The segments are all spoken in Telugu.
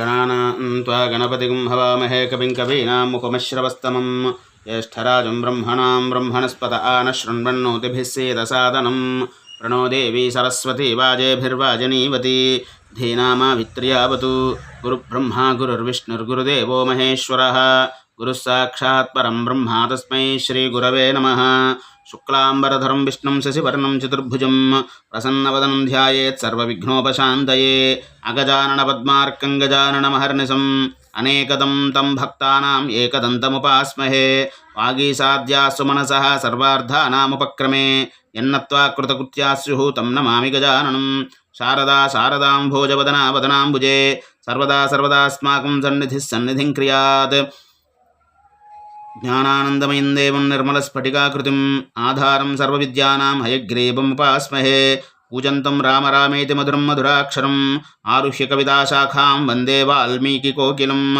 गणानां त्वा गणपतिं हवामहे कविं कवीनाम् मुखमश्रवस्तमं ज्येष्ठराजं ब्रह्मणां ब्रह्मणस्पत आनः शृण्वन्नोतिभिः सेदसादनं प्रणो देवी सरस्वती वाजेभिर्वाजनीवती धीनामावित्र्यावतु गुरुब्रह्मा गुरुर्विष्णुर्गुरुदेवो महेश्वरः गुरुः साक्षात् परं ब्रह्मा तस्मै श्रीगुरवे नमः శుక్లాంబరధరం విష్ణుం శశివర్ణం చతుర్భుజం ప్రసన్నవదనం ధ్యాయేత్ సర్వవిఘ్నోపశాంతయే అగజానన పద్మార్కం గజానన మహర్నిశం అనేకదం తం భక్తానాం ఏకదంతముపాస్మహే వాగీసాద్యా సుమనస సర్వార్థానాముపక్రమే ఎన్నత్వా కృతకృత్యాస్యు తం నమామి గజాననం శారదా శారదాం భోజవదనా వదనాంబుజే సర్వదా సర్వదాస్మాకం సన్నిధిస్సన్నిధిం క్రియాత్ జ్ఞానానందమయం దేవం నిర్మలస్ఫటికాకృతిం ఆధారం సర్వవిద్యానాం హయగ్రీవముపాస్మహే పూజంతం రామ రామేతి మధురం మధురాక్షరం ఆరుహ్య కవితాశాఖాం వందే వాల్మీకికోకిలం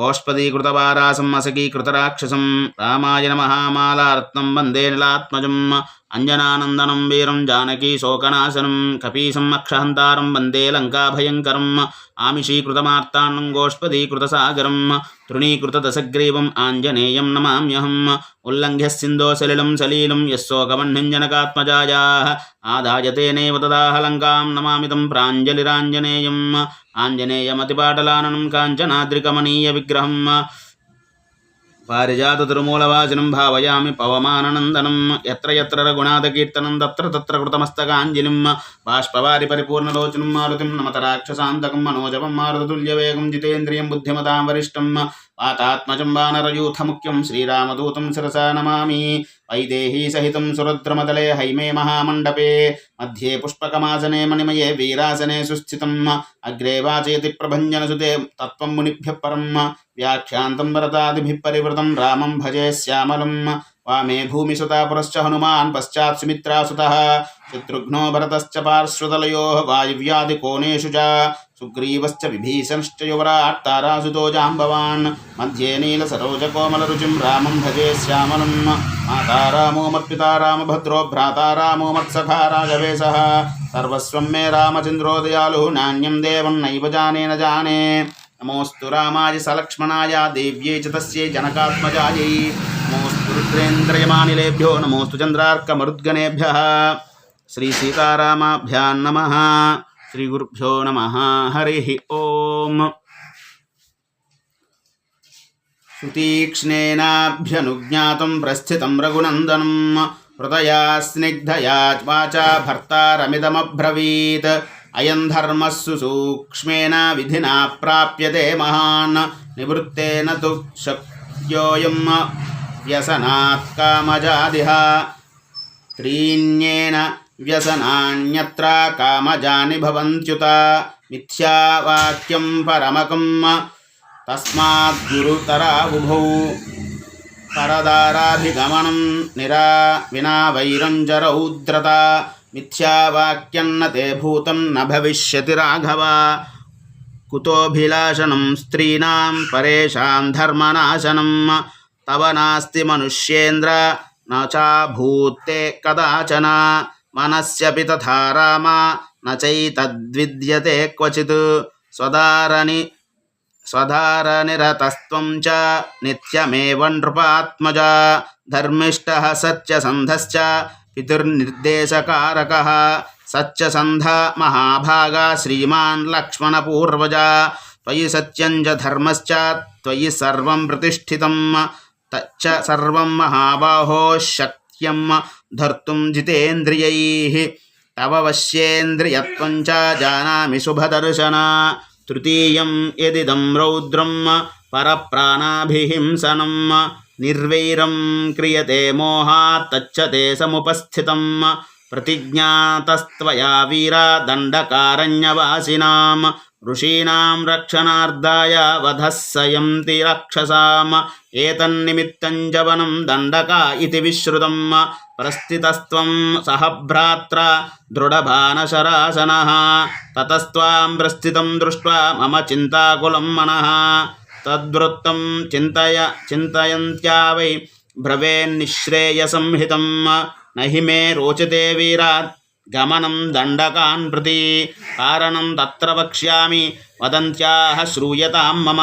గోష్పదీకృతవారాసం అసకీకృతరాక్షసం. రామాయ నమహామాలార్త్నం వందే నిలాత్మజం. అంజనానందనం వీరం జానకీ శోకనాశనం కపీశం అక్షహంతారం వందే లంకాభయంకరం ఆమిషీకృతమార్తాన్నం గోష్పదీకృతసాగరం తృణీకృతదశగ్రీవం ఆంజనేయం నమామ్యహం ఉల్లంఘ్య సింధో సలిలం సలీలం యశోకమహ్నిం జనకాత్మజాయా ఆదాయతేనేవ తదాహలంకాం నమామితం ప్రాంజలిరాంజనేయం ఆంజనేయమతిపాటలాననం కాంచనాద్రికమణీయ విగ్రహం పారిజాతతిరుమూలవాసినం భావయామి పవమానందనం. ఎత్ర ఎత్ర రఘునాథకీర్తనం తత్ర తత్ర కృతమస్తకాంజలిం. బాష్పవారి పరిపూర్ణలోచనం మారుతిం నమత రాక్షసాంతకం. మనోజవం మారుతతుల్యవేగం జితేంద్రియం బుద్ధిమతాం వరిష్టం. పాతాత్మజం వానరయూథముఖ్యం శ్రీరామదూతం శిరసా నమామి వైదేహీ సహితం సురద్రమదలే హైమే మహామండపే. మధ్యే పుష్పకమాసనే మణిమయే వీరాసనే సుస్థితం. అగ్రే వాచయతి ప్రభంజనసుతే తత్వం మునిభ్య పరం. వ్యాఖ్యాంతం వరదాదిభిః పరివృతం. రామం భజే శ్యామలం. वामे भूमिसुता पुरश्च हनुमान् पश्चात् सुमित्रासुतः, शत्रुघ्नो भरतश्च पार्श्वतलयोः वायुव्यादिकोणेषु च सुग्रीवश्च विभीषणश्च युवराट् तारासुतो जाम्बवान्, मध्ये नीलसरोजकोमलरुचिं रामं भजे श्यामलं माता रामो मत्पिता रामभद्रो भ्राता रामो मत्सखा राघवेशः, सर्वस्वं मे रामचन्द्रो दयालुः, नान्यं देवं नैव जाने न जाने। नमोऽस्तु रामाय सलक्ष्मणाय, देव्यै च तस्यै जनकात्मजायै। నక్షత్రేంద్రయమానిలేభ్యో నమోస్తు చంద్రార్కమరుద్గణేభ్య శ్రీ సీతారామాభ్యాం నమ శ్రీ గురుభ్యో నమ హరి ఓం సుతీక్ష్ణేనాభ్యనుజ్ఞాతం ప్రస్థితం రఘునందనం హృదయా స్నిగ్ధయా వాచా భర్తారమిదమబ్రవీత్ అయం ధర్మస్సు సూక్ష్మేణ విధినా ప్రాప్యతే మహాన్ నివృత్తేన తు శక్యోయం कामजादिह त्रीण्येन व्यसनान्यत्र कामजानि भवन्त्युत। मिथ्यावाक्यं परमकं तस्माद्गुरुतरा उभौ परदाराभिगमनं निरा विना वैरञ्जरौद्रता। मिथ्यावाक्यन्न ते भूतं न भविष्यति राघव। कुतोऽभिलाषणं स्त्रीणां परेषां धर्मनाशनं తవ నాస్తి మనుష్యేంద్ర నూత్తే కదాచన మనస్యపి తథా రామ నైతద్విద్యతే క్వచిత్ స్వధారణి స్వధారనిరతస్త్వం చ నిత్యమేవ నృపాత్మజ ధర్మిష్ట సత్యసంధశ్చ పితుర్నిర్దేశకారక సత్యసంధ మహాభాగా శ్రీమాన్ లక్ష్మణపూర్వజ త్వయి సత్యం చ ధర్మశ్చ త్వయి సర్వం ప్రతిష్ఠితం सर्वं प्रतिष्ठितं तच्च सर्वं महाबाहो शक्यं धर्तुं जितेन्द्रियैः तव वश्येन्द्रियत्वं च जानामि शुभदर्शन तृतीयं यदिदं रौद्रं परप्राणाभिहिंसनं निर्वैरं क्रियते मोहात् तच्च ते समुपस्थितं प्रतिज्ञातस्त्वया वीरा दण्डकारण्यवासिनां ఋషీణాం రక్షణార్థాయ వధస్సయంతి రాక్షసాం ఏతన్నిమిత్తం జవనం దండక ఇది విశ్రుతం. ప్రస్థితస్త్వం సహ భ్రాత్ర దృఢభానశరాసన తతస్త్వాం ప్రస్థితం దృష్ట్వా మమ చింతాకులం మనః. తద్వృత్తం చింతయ చింతయంత్యా వై భ్రవేన్నిశ్రేయసంహితం నహి మే రోచతే వీరాత్ గమనం దండకాన్ ప్రతి కారణం తత్ర వక్ష్యామి వదంత్యాహ శ్రూయతాం మమ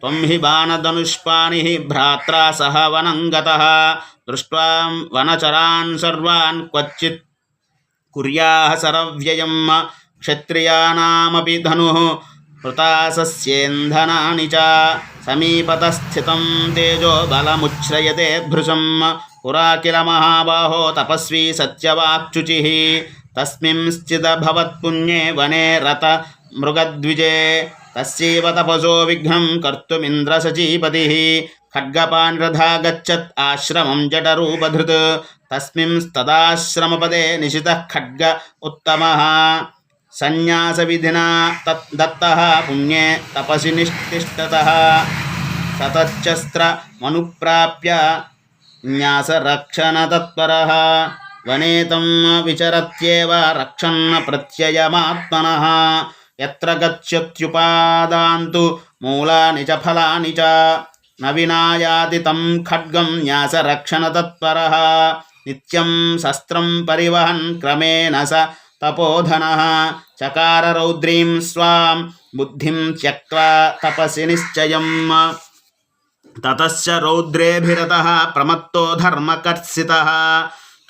త్వం హి బాణధనుష్పాణి భ్రాత్రా సహ వనం గత దృష్ట్వా వనచరాన్ సర్వాన్ క్వచిత్ కుర్యాః సరవ్యయం క్షత్రియానామపి ధను కృతాసస్యేంధనాని చ సమీపతస్థితం తేజో బలముచ్రయతే భృశం तेजो बलमुच्छ्रयते भृशं पुरा किल महाबाहो, तपस्वी सत्यवाक्चुचिः। तस्मिंश्चिदभवत्पुण्ये वने रत मृगद्विजे। तस्यैव तपसो विघ्नं कर्तुमिन्द्रसचीपतिः खड्गपान्रथा गच्छत् आश्रमं जटरूपधृत्। तस्मिंस्तदाश्रमपदे निशितः खड्ग उत्तमः। सन्न्यासविधिना तत् दत्तः पुण्ये तपसि निष्तिष्ठतः। న్యాసరక్షణతత్పరः వనే తం విచరత్యేవ రక్షన్న ప్రత్యయమాత్మన ఎత్ర గచ్చత్యుపాదాంతు మూలాని చ ఫలాని చ నవినాయాతి తం ఖడ్గం న్యాసరక్షణతత్పర నిత్యం శస్త్రం పరివహన్ క్రమేణ స తపోధన చకార రౌద్రీం స్వాం బుద్ధిం త్యక్వా తపసి నిశ్చయం తతశ్చ రౌద్రేభిరత ప్రమత్తో ధర్మకర్షిత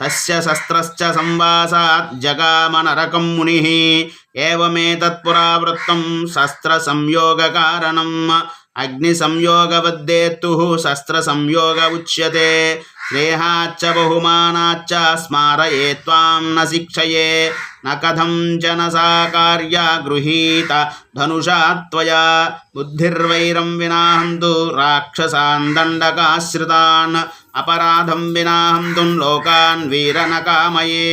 తస్య శస్త్రశ్చ సంవాసాత్ జగామనరకం ముని ఏమేతత్పురావృత్తం శస్త్ర సంయోగ కారణం एवमेतत्पुरावृत्तं शस्त्रसंयोगकारणम् अग्निसंयोगवद्देतुः शस्त्रसंयोग उच्यते स्नेहाच्च बहुमानाच्च स्मारये त्वां न शिक्षये न कथं जनसाकार्या गृहीत धनुषा त्वया बुद्धिर्वैरं विनाहन्तु राक्षसान् दण्डकाश्रितान् अपराधं विनाहन्तुं लोकान् वीर न कामये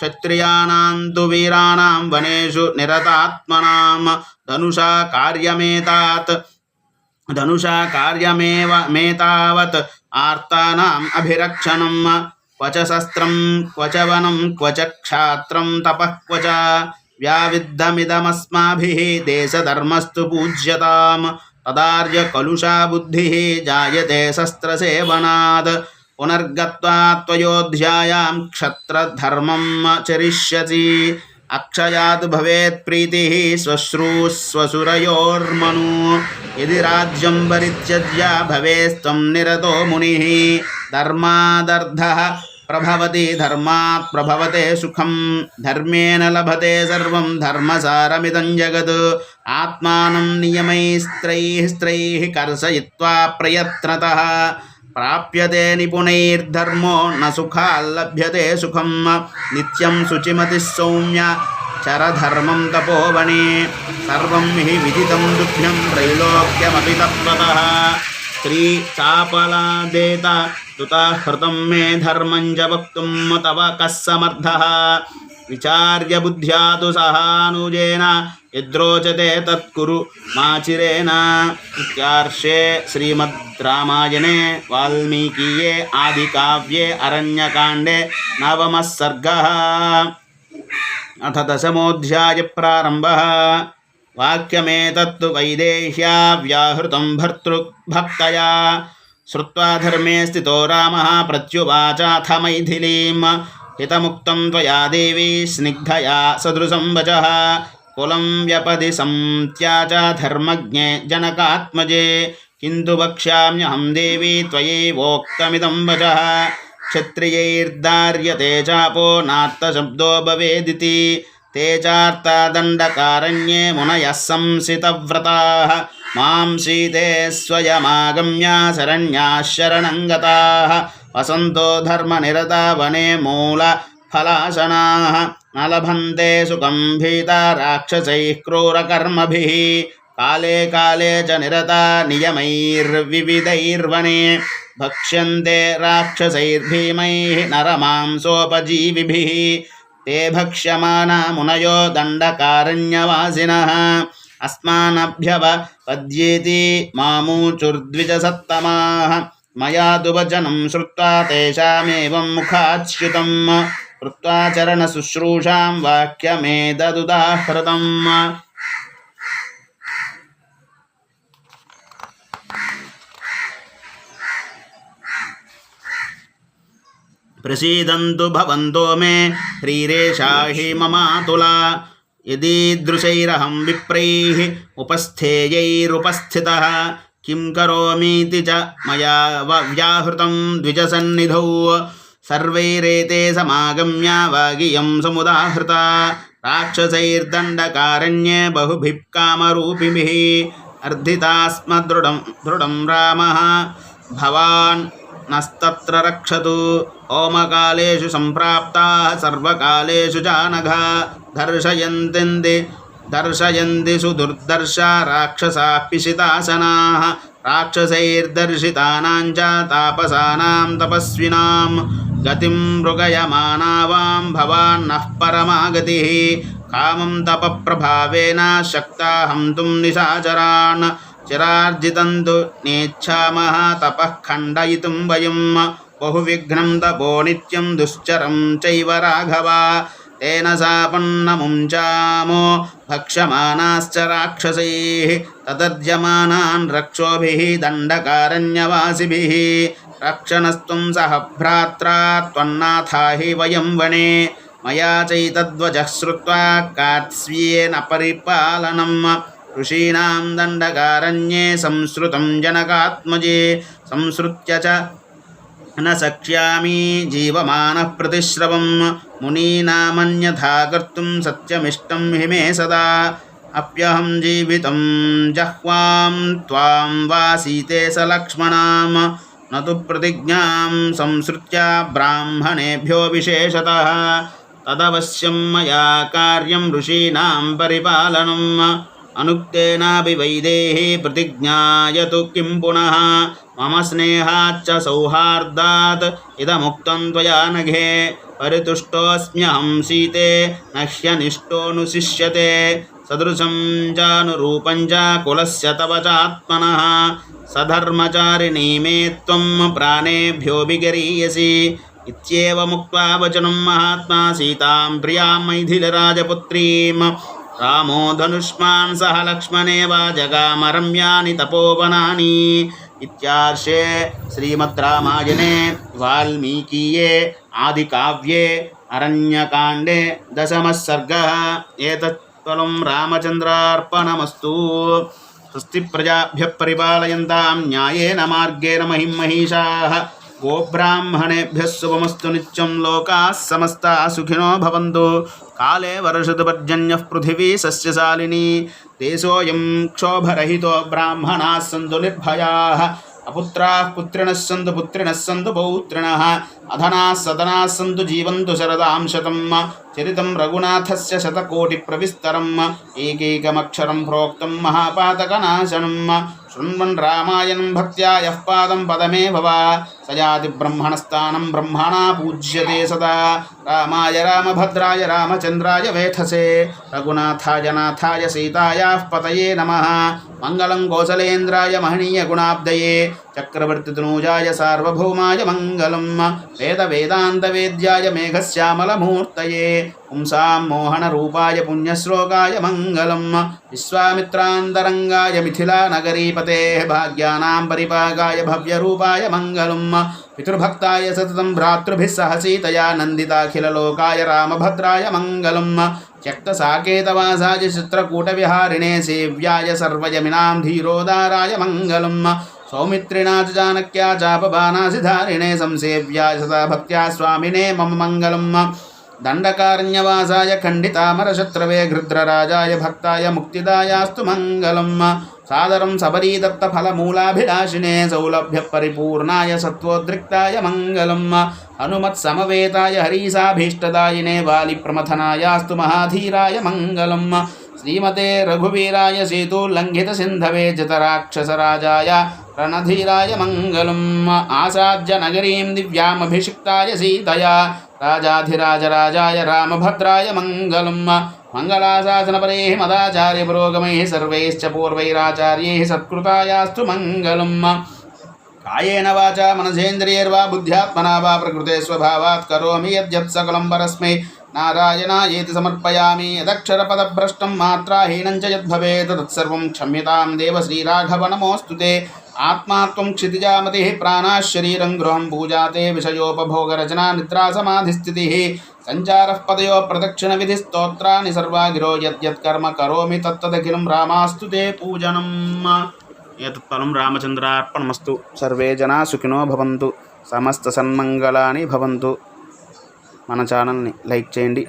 क्षत्रियाणां तु वीराणां वनेषु निरतात्मनां धनुषा कार्यमेतात् धनुषा कार्यमेव मेतावत् आर्तानाम् अभिरक्षणं क्व च शस्त्रं क्व च वनं क्व च क्षात्रं तपः क्व व्याविद्धमिदमस्माभिः देशधर्मस्तु पूज्यताम्। तदार्यकलुषा बुद्धिः जायते शस्त्रसेवनात्। पुनर्गत्वा त्वयोध्यायां क्षत्रधर्मं चरिष्यसि। అక్షయాత్ భవేత్ ప్రీతి శ్వశ్రూశ్వసురయోర్మను ఇది రాజ్యం పరిత్యజ్య భవేస్త్వం నిరతో ముని. ధర్మాదర్థ ప్రభవతి ధర్మాత్ ప్రభవతే సుఖం. ధర్మేణ లభతే సర్వం ధర్మసారమిదం జగత్. ఆత్మానం నియమైస్త్రైస్త్రై కర్షయిత్వా ప్రయత్నత. प्राप्यते निपुणैर्धर्मो न सुखाल्लभ्यते सुखं नित्यं शुचिमतिः सौम्य चरधर्मं तपोवने सर्वं हि विदितं दुःख्यं त्रैलोक्यमपि तत्त्वतः। स्त्रीचापलादेत तुतः हृतं मे धर्मं च वक्तुं तव कः समर्थः। विचार्य बुद्ध्या तु सहानुजेन यद्रोचते तत्कुरु माचिरेण इत्यार्षे श्रीमद् रामायणे वाल्मीकीये आदिकाव्ये अरण्यकाण्डे नवमः सर्गः। अथ दशमोऽध्यायप्रारम्भः वाक्यमेतत्तु वैदेह्या व्याहृतं भर्तृभक्तया। श्रुत्वा धर्मे स्थितो रामः प्रत्युवाचाथ मैथिलीं हितमुक्तं त्वया देवी स्निग्धया सदृशं वचः। कुलं व्यपदि संत्याच धर्मज्ञे जनकात्मजे किन्तु वक्ष्याम्यहं देवी त्वयैवोक्तमिदं वचः क्षत्रियैर्दार्यते चापो नात्तशब्दो भवेदिति ते चार्तादण्डकारण्ये मुनयः संसितव्रताः मां सीते स्वयमागम्य शरण्याः शरणं गताः वसन्तो धर्मनिरता वने मूलफलासनाः न लभन्ते सुखं भीता राक्षसैः क्रूरकर्मभिः। काले काले च निरता नियमैर्विविधैर्वने। भक्ष्यन्ते राक्षसैर्भीमैः नरमांसोपजीविभिः। ते भक्ष्यमाना मुनयो दण्डकारण्यवासिनः। अस्मानभ्यवपद्येति मामूचुर्द्विजसत्तमाः। मया तु वचनं श्रुत्वा तेषामेवं मुखाच्युतं कृत्वा चरणशुश्रूषां वाक्यमेतदुदाहृतम् प्रसीदन्तु भवन्तो मे ह्रीरेषा हि ममातुला। यदीदृशैरहं विप्रैः उपस्थेयैरुपस्थितः। किं करोमीति च मया व्याहृतं द्विजसन्निधौ। सर्वैरेते समागम्य वागियं समुदाहृता राक्षसैर्दण्डकारण्ये बहुभिः कामरूपिभिः अर्धितास्मदृढं दृढं रामः भवान् नस्तत्र रक्षतु होमकालेषु सम्प्राप्ताः सर्वकालेषु जानघ दर्शयन्ति दर्शयन्ति सुदुर्दर्शा राक्षसाः पिशितासनाः राक्षसैर्दर्शितानां च तापसानां तपस्विनां గతిం మృగయమానావాం భవాన్నః పరమాగతి. కామం తప ప్రభావేన శక్తా హంతుం నిశాచరాన్. చిరార్జితంతు నేచ్ఛామః తపః ఖండయితుం వయం. బహువిఘ్నం తపో నిత్యం దుశ్చరం చైవ రాఘవ. తేన సాపన్నముంచామో భక్షమానాశ్చ రాక్షసై. తదర్జమానాన్ రక్షోభిः దండకారణ్యవాసిభిः. दण्डकारण्यवासिभिः रक्षणस्त्वं सह भ्रात्रा त्वन्नाथा हि वयं वने मया चैतद्वजः श्रुत्वा कात्स्येन परिपालनम् ऋषीणां दण्डकारण्ये संसृतं जनकात्मजे संसृत्य च न शक्ष्यामि जीवमानः प्रतिश्रवं मुनीनामन्यथा कर्तुं सत्यमिष्टं हि मे सदा अप्यहं जीवितं जह्वां त्वां वा सीते स लक्ष्मणां न तु प्रतिज्ञां संसृत्य ब्राह्मणेभ्यो विशेषतः तदवश्यं मया कार्यं ऋषीणां परिपालनम् अनुक्तेनापि वैदेही प्रतिज्ञायतु किं पुनः मम स्नेहाच्च सौहार्दात् इदमुक्तं त्वया नघे परितुष्टोऽस्म्यहं सीते न ह्यनिष्टोऽनुशिष्यते सदृशं चानुरूपं च कुलस्य तव चात्मनः। सधर्मचारिणी मे त्वं प्राणेभ्यो विगरीयसि। इत्येवमुक्त्वा वचनं महात्मा सीतां प्रियाँ मैथिलराजपुत्रीं। रामो धनुष्मान् सह लक्ष्मणेव जगामरम्यानि तपोवनानि। इत्यार्षे श्रीमद्रामायणे वाल्मीकीये आदिकाव्ये अरण्यकाण्डे दशमः सर्गः। एतत् फलं रामचन्द्रार्पणमस्तु स्वस्ति प्रजाभ्यः परिपालयन्तां न्यायेन मार्गेण महिं महिषाः गोब्राह्मणेभ्यः शुभमस्तु नित्यं लोकाः समस्ताः सुखिनो भवन्तु काले वर्षतु पर्जन्यः पृथिवी सस्यशालिनी देशोऽयं क्षोभरहितो ब्राह्मणाः सन्तु निर्भयाः अपुत्राः पुत्रिणः सन्तु पुत्रिणः सन्तु पौत्रिणः अधनाः सदनाः सन्तु जीवन्तु शरदां शतं चरितं रघुनाथस्य शतकोटिप्रविस्तरम् एकैकमक्षरं प्रोक्तं महापातकनाशनं शृण्वन् रामायणं भक्त्या यः पादं पदमेव वा स याति ब्रह्मणस्थानं ब्रह्मणा पूज्यते सदा। रामाय रामभद्राय रामचन्द्राय वेधसे रघुनाथाय नाथाय सीतायाः पतये नमः। मङ्गलं कौसलेन्द्राय महनीयगुणाब्दये चक्रवर्तितनूजाय सार्वभौमाय मङ्गलं वेदवेदान्तवेद्याय मेघश्यामलमूर्तये पुंसां मोहनरूपाय पुण्यश्लोकाय मङ्गलं विश्वामित्रान्तरङ्गाय मिथिलानगरीपतेः भाग्यानां परिपागाय भव्यरूपाय मङ्गलं पितृभक्ताय सततं भ्रातृभिः सह सीतया नन्दिताखिललोकाय रामभद्राय मङ्गलं त्यक्तसाकेतवासाय चित्रकूटविहारिणे सेव्याय सर्वयमिनां धीरोदाराय मङ्गलं सौमित्रिणा च जानक्या चापबाणासिधारिणे संसेव्याय सदा भक्त्या स्वामिने मम मङ्गलम् दण्डकारण्यवासाय खण्डितामरशत्रवे गृध्रराजाय भक्ताय मुक्तिदायास्तु मङ्गलम् सादरं सबरीदत्तफलमूलाभिलाषिणे सौलभ्यपरिपूर्णाय सत्त्वोद्रिक्ताय मङ्गलम् हनुमत्समवेताय हरीसाभीष्टदायिने वालिप्रमथनायास्तु महाधीराय मङ्गलम् श्रीमते रघुवीराय सेतुल्लङ्घितसिन्धवे जतराक्षसराजाय रणधीराय मङ्गलम् आसाद्य नगरीं दिव्यामभिषिक्ताय सीतया राजाधिराजराजाय रामभद्राय मङ्गलम् मङ्गलाशासनपरैः मदाचार्यपुरोगमैः सर्वैश्च पूर्वैराचार्यैः सत्कृतायास्तु मङ्गलम् कायेन वाचा मनसेन्द्रियैर्वा बुद्ध्यात्मना वा प्रकृते स्वभावात् करोमि यद्यत् सकलं परस्मै नारायणायेति समर्पयामि यदक्षरपदभ्रष्टं मात्राहीनं च यद्भवेत् तत्सर्वं क्षम्यतां देव श्रीराघव नमोऽस्तु ते ఆత్మాత్వం క్షితిజామతి ప్రాణా శరీరం గృహం పూజాతే విషయోపభోగరచనా నిద్రా సమాధిస్థితి సంచార పదయో ప్రదక్షిణ విధి స్తోత్రాన్ని సర్వాగిరో యత్కర్మ కరోమి తత్తదఖిలం రామాస్తు తే పూజనం. ఏతత్ఫలం రామచంద్రార్పణమస్తు. సర్వే జనా సుఖినో భవంతు. సమస్త సన్మంగళాని భవంతు. మన ఛానల్ని లైక్ చేయండి.